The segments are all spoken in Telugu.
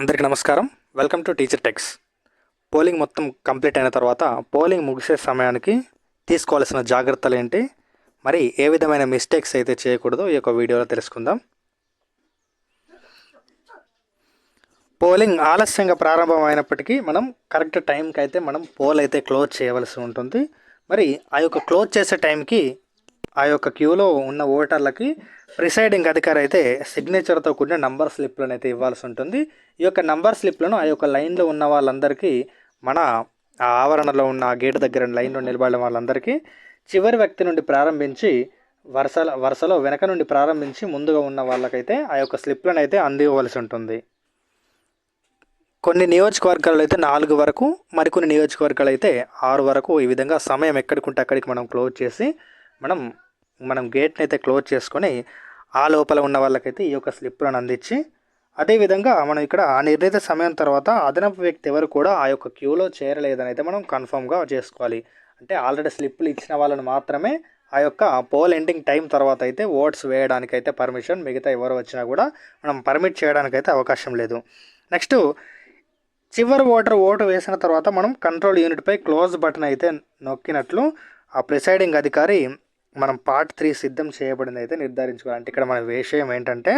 అందరికీ నమస్కారం. Welcome to teacher techs polling మొత్తం కంప్లీట్ అయిన తర్వాత పోలింగ్ ముగిసే సమయానికి తీసుకోవాల్సిన జాగ్రత్తలు ఏంటి? మరి ఏ విధమైన మిస్టేక్స్ అయితే చేయకూడదో ఈ యొక్క వీడియోలో తెలుసుకుందాం. పోలింగ్ ఆలస్యంగా ప్రారంభమైనప్పటికీ మనం కరెక్ట్ టైంకి అయితే మనం పోల్ అయితే క్లోజ్ చేయవలసి ఉంటుంది. మరి ఆ యొక్క క్లోజ్ చేసే టైంకి ఆ యొక్క క్యూలో ఉన్న ఓటర్లకి ప్రిసైడింగ్ అధికారి అయితే సిగ్నేచర్తో కూడిన నంబర్ స్లిప్లను అయితే ఇవ్వాల్సి ఉంటుంది. ఈ యొక్క నంబర్ స్లిప్లను ఆ యొక్క లైన్లో ఉన్న వాళ్ళందరికీ మన ఆ ఆవరణలో ఉన్న గేట్ దగ్గర లైన్లో నిలబడిన వాళ్ళందరికీ చివరి వ్యక్తి నుండి ప్రారంభించి వరుసల వరుసలో వెనక నుండి ప్రారంభించి ముందుగా ఉన్న వాళ్ళకైతే ఆ యొక్క స్లిప్లను అయితే అందివ్వవలసి ఉంటుంది. కొన్ని నియోజకవర్గాలు అయితే నాలుగు వరకు మరికొన్ని నియోజకవర్గాలు అయితే ఆరు వరకు ఈ విధంగా సమయం ఎక్కడికుంటే అక్కడికి మనం క్లోజ్ చేసి మనం మనం గేట్ని అయితే క్లోజ్ చేసుకొని ఆ లోపల ఉన్న వాళ్ళకైతే ఈ యొక్క స్లిప్లను అందించి అదేవిధంగా మనం ఇక్కడ ఆ నిర్ణీత సమయం తర్వాత అదనపు వ్యక్తి ఎవరు కూడా ఆ యొక్క క్యూలో చేరలేదని అయితే మనం కన్ఫర్మ్గా చేసుకోవాలి. అంటే ఆల్రెడీ స్లిప్లు ఇచ్చిన వాళ్ళని మాత్రమే ఆ యొక్క పోల్ ఎండింగ్ టైం తర్వాత అయితే ఓట్స్ వేయడానికి అయితే పర్మిషన్ మిగతా ఎవరు వచ్చినా కూడా మనం పర్మిట్ చేయడానికి అయితే అవకాశం లేదు. నెక్స్ట్ చివరి ఓటర్ ఓటు వేసిన తర్వాత మనం కంట్రోల్ యూనిట్పై క్లోజ్ బటన్ అయితే నొక్కినట్లు ఆ ప్రిసైడింగ్ అధికారి మనం పార్ట్ త్రీ సిద్ధం చేయబడింది అయితే నిర్ధారించుకోవాలి. అంటే ఇక్కడ మన విషయం ఏంటంటే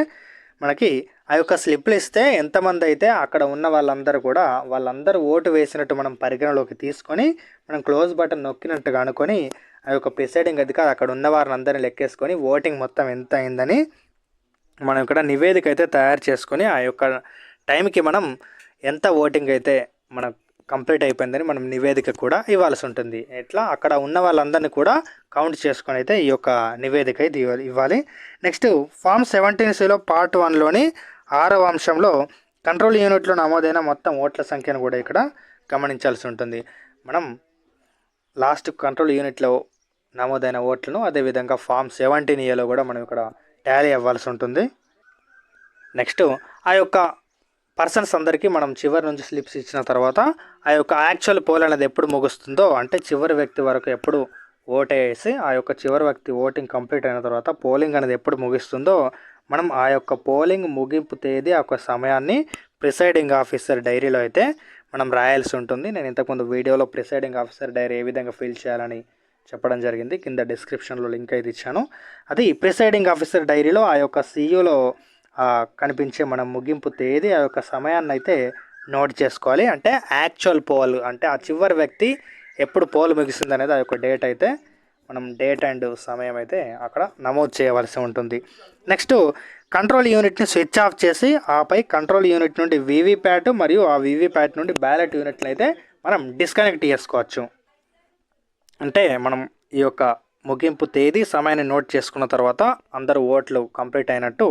మనకి ఆ యొక్క స్లిప్లు ఇస్తే ఎంతమంది అయితే అక్కడ ఉన్న వాళ్ళందరూ కూడా వాళ్ళందరూ ఓటు వేసినట్టు మనం పరిగణలోకి తీసుకొని మనం క్లోజ్ బటన్ నొక్కినట్టుగా అనుకొని ఆ యొక్క ప్రిసైడింగ్ అధికారి అక్కడ ఉన్న వారిని అందరినీ లెక్కేసుకొని ఓటింగ్ మొత్తం ఎంత అయిందని మనం ఇక్కడ నివేదిక అయితే తయారు చేసుకొని ఆ యొక్క టైంకి మనం ఎంత ఓటింగ్ అయితే మన కంప్లీట్ అయిపోయిందని మనం నివేదిక కూడా ఇవ్వాల్సి ఉంటుంది. ఎట్లా? అక్కడ ఉన్న వాళ్ళందరినీ కూడా కౌంట్ చేసుకొని అయితే ఈ యొక్క నివేదిక అయితే ఇవ్వాలి ఇవ్వాలి. నెక్స్ట్ ఫామ్ సెవెంటీన్ సిలో పార్ట్ వన్లోని ఆరవ అంశంలో కంట్రోల్ యూనిట్లో నమోదైన మొత్తం ఓట్ల సంఖ్యను కూడా ఇక్కడ గమనించాల్సి ఉంటుంది. మనం లాస్ట్ కంట్రోల్ యూనిట్లో నమోదైన ఓట్లను అదేవిధంగా ఫామ్ సెవెంటీన్ ఏలో కూడా మనం ఇక్కడ ట్యాలీ అవ్వాల్సి ఉంటుంది. నెక్స్ట్ ఆ యొక్క పర్సన్స్ అందరికీ మనం చివరి నుంచి స్లిప్స్ ఇచ్చిన తర్వాత ఆ యొక్క యాక్చువల్ పోల్ అనేది ఎప్పుడు ముగుస్తుందో అంటే చివరి వ్యక్తి వరకు ఎప్పుడు ఓటేసి ఆ యొక్క చివరి వ్యక్తి ఓటింగ్ కంప్లీట్ అయిన తర్వాత పోలింగ్ అనేది ఎప్పుడు ముగిస్తుందో మనం ఆ యొక్క పోలింగ్ ముగింపు తేదీ ఆ యొక్క సమయాన్ని ప్రిసైడింగ్ ఆఫీసర్ డైరీలో అయితే మనం రాయాల్సి ఉంటుంది. నేను ఇంతకుముందు వీడియోలో ప్రిసైడింగ్ ఆఫీసర్ డైరీ ఏ విధంగా ఫిల్ చేయాలని చెప్పడం జరిగింది. కింద డిస్క్రిప్షన్లో లింక్ అయితే ఇచ్చాను. అది ప్రిసైడింగ్ ఆఫీసర్ డైరీలో ఆ యొక్క సీఈలో కనిపించే మనం ముగింపు తేదీ ఆ యొక్క సమయాన్ని అయితే నోట్ చేసుకోవాలి. అంటే యాక్చువల్ పోల్ అంటే ఆ చివరి వ్యక్తి ఎప్పుడు పోల్ ముగిసింది అనేది ఆ యొక్క డేట్ అయితే మనం డేట్ అండ్ సమయం అయితే అక్కడ నమోదు చేయవలసి ఉంటుంది. నెక్స్ట్ కంట్రోల్ యూనిట్ని స్విచ్ ఆఫ్ చేసి ఆపై కంట్రోల్ యూనిట్ నుండి వీవీప్యాట్ మరియు ఆ వీవీప్యాట్ నుండి బ్యాలెట్ యూనిట్ని అయితే మనం డిస్కనెక్ట్ చేసుకోవచ్చు. అంటే మనం ఈ యొక్క ముగింపు తేదీ సమయాన్ని నోట్ చేసుకున్న తర్వాత అందరూ ఓట్లు కంప్లీట్ అయినట్టు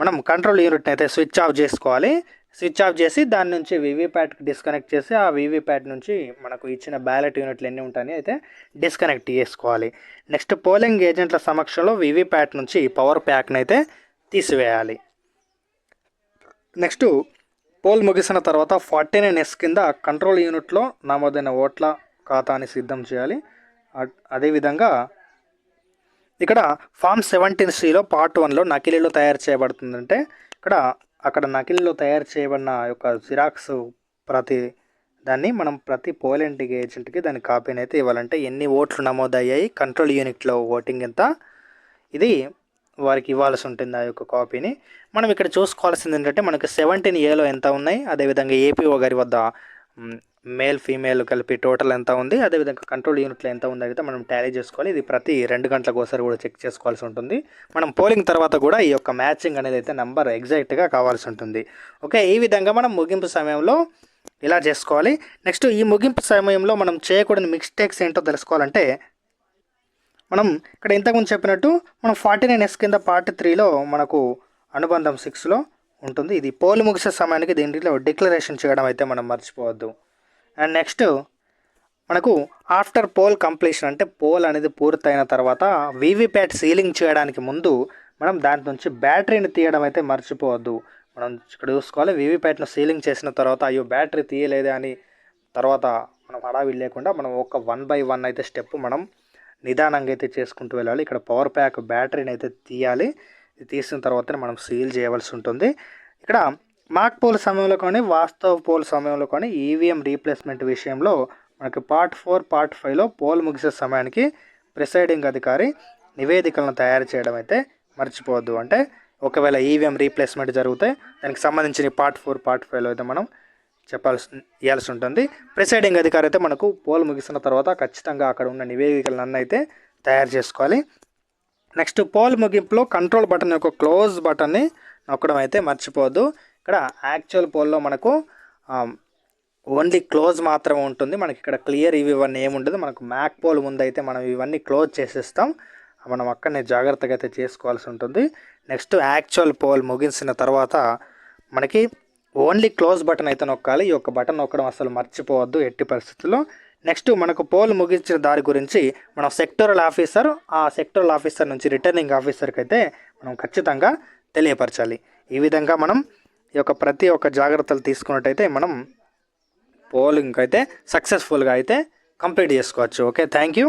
మనం కంట్రోల్ యూనిట్ని అయితే స్విచ్ ఆఫ్ చేసుకోవాలి. స్విచ్ ఆఫ్ చేసి దాని నుంచి వీవీప్యాట్కి డిస్కనెక్ట్ చేసి ఆ వీవీప్యాట్ నుంచి మనకు ఇచ్చిన బ్యాలెట్ యూనిట్లు ఎన్ని ఉంటాయని అయితే డిస్కనెక్ట్ చేసుకోవాలి. నెక్స్ట్ పోలింగ్ ఏజెంట్ల సమక్షంలో వీవీప్యాట్ నుంచి పవర్ ప్యాక్ని అయితే తీసివేయాలి. నెక్స్ట్ పోల్ ముగిసిన తర్వాత ఫార్టీ నైన్ ఎస్ కింద కంట్రోల్ యూనిట్లో నమోదైన ఓట్ల ఖాతాని సిద్ధం చేయాలి. అదేవిధంగా ఇక్కడ ఫామ్ సెవెంటీన్ సిలో పార్ట్ వన్లో నకిలీలో తయారు చేయబడుతుందంటే ఇక్కడ అక్కడ నకిలీలో తయారు చేయబడిన యొక్క జిరాక్స్ ప్రతి దాన్ని మనం ప్రతి పోలెంట్ ఏజెంట్కి దాని కాపీని అయితే ఇవ్వాలంటే ఎన్ని ఓట్లు నమోదయ్యాయి కంట్రోల్ యూనిట్లో ఓటింగ్ ఎంత ఇది వారికి ఇవ్వాల్సి ఉంటుంది ఆ యొక్క కాపీని. మనం ఇక్కడ చూసుకోవాల్సింది ఏంటంటే మనకి సెవెంటీన్ ఏలో ఎంత ఉన్నాయి అదేవిధంగా ఏపీఓ గారి వద్ద మేల్ ఫీమేల్ కలిపి టోటల్ ఎంత ఉంది? అదేవిధంగా కంట్రోల్ యూనిట్లో ఎంత ఉంది అయితే మనం టాలీ చేసుకోవాలి. ఇది ప్రతి రెండు గంటలకు ఒకసారి కూడా చెక్ చేసుకోవాల్సి ఉంటుంది. మనం పోలింగ్ తర్వాత కూడా ఈ యొక్క మ్యాచింగ్ అనేది అయితే నెంబర్ ఎగ్జాక్ట్గా కావాల్సి ఉంటుంది. ఓకే ఈ విధంగా మనం ముగింపు సమయంలో ఇలా చేసుకోవాలి. నెక్స్ట్ ఈ ముగింపు సమయంలో మనం చేయకూడని మిస్టేక్స్ ఏంటో తెలుసుకోవాలంటే మనం ఇక్కడ ఇంతకుముందు చెప్పినట్టు మనం ఫార్టీ నైన్ ఎస్ కింద పార్ట్ త్రీలో మనకు అనుబంధం సిక్స్లో ఉంటుంది. ఇది పోలు ముగిసే సమయానికి దీంట్లో డిక్లరేషన్ చేయడం అయితే మనం మర్చిపోవద్దు. అండ్ నెక్స్ట్ మనకు ఆఫ్టర్ పోల్ కంప్లీషన్ అంటే పోల్ అనేది పూర్తయిన తర్వాత వీవీప్యాట్ సీలింగ్ చేయడానికి ముందు మనం దాని నుంచి బ్యాటరీని తీయడం అయితే మర్చిపోవద్దు. మనం ఇక్కడ చూసుకోవాలి వీవీప్యాట్ను సీలింగ్ చేసిన తర్వాత అయ్యో బ్యాటరీ తీయలేదే అని తర్వాత మనం హడావిడి లేకుండా మనం ఒక వన్ బై వన్ అయితే స్టెప్ మనం నిదానంగా అయితే చేసుకుంటూ వెళ్ళాలి. ఇక్కడ పవర్ ప్యాక్ బ్యాటరీని అయితే తీయాలి. ఇది తీసిన తర్వాతనే మనం సీల్ చేయవలసి ఉంటుంది. ఇక్కడ మాక్ పోల్ సమయంలో కానీ వాస్తవ పోల్ సమయంలో కానీ ఈవీఎం రీప్లేస్మెంట్ విషయంలో మనకి పార్ట్ ఫోర్ పార్ట్ ఫైవ్లో పోల్ ముగిసే సమయానికి ప్రిసైడింగ్ అధికారి నివేదికలను తయారు చేయడం అయితే మర్చిపోవద్దు. అంటే ఒకవేళ ఈవీఎం రీప్లేస్మెంట్ జరిగితే దానికి సంబంధించిన పార్ట్ ఫోర్ పార్ట్ ఫైవ్లో అయితే మనం చెప్పాల్సి ఇవ్వాల్సి ఉంటుంది. ప్రిసైడింగ్ అధికారి అయితే మనకు పోల్ ముగిసిన తర్వాత ఖచ్చితంగా అక్కడ ఉన్న నివేదికలను అయితే తయారు చేసుకోవాలి. నెక్స్ట్ పోల్ ముగింపులో కంట్రోల్ బటన్ యొక్క క్లోజ్ బటన్ని నొక్కడం అయితే మర్చిపోవద్దు. ఇక్కడ యాక్చువల్ పోల్లో మనకు ఓన్లీ క్లోజ్ మాత్రమే ఉంటుంది. మనకి ఇక్కడ క్లియర్ ఇవి ఇవన్నీ ఏముండదు. మనకు మ్యాక్ పోల్ ముందు అయితే మనం ఇవన్నీ క్లోజ్ చేసేస్తాం. మనం అక్కడనే జాగ్రత్తగా అయితే చేసుకోవాల్సి ఉంటుంది. నెక్స్ట్ యాక్చువల్ పోల్ ముగించిన తర్వాత మనకి ఓన్లీ క్లోజ్ బటన్ అయితే నొక్కాలి. ఈ యొక్క బటన్ నొక్కడం అసలు మర్చిపోవద్దు ఎట్టి పరిస్థితుల్లో. నెక్స్ట్ మనకు పోల్ ముగించిన దారి గురించి మనం సెక్టరల్ ఆఫీసర్ ఆ సెక్టోరల్ ఆఫీసర్ నుంచి రిటర్నింగ్ ఆఫీసర్కి అయితే మనం ఖచ్చితంగా తెలియపరచాలి. ఈ విధంగా మనం ఈ యొక్క ప్రతి ఒక్క జాగ్రత్తలు తీసుకున్నట్టయితే మనం పోలింగ్ అయితే సక్సెస్ఫుల్గా అయితే కంప్లీట్ చేసుకోవచ్చు. Okay thank you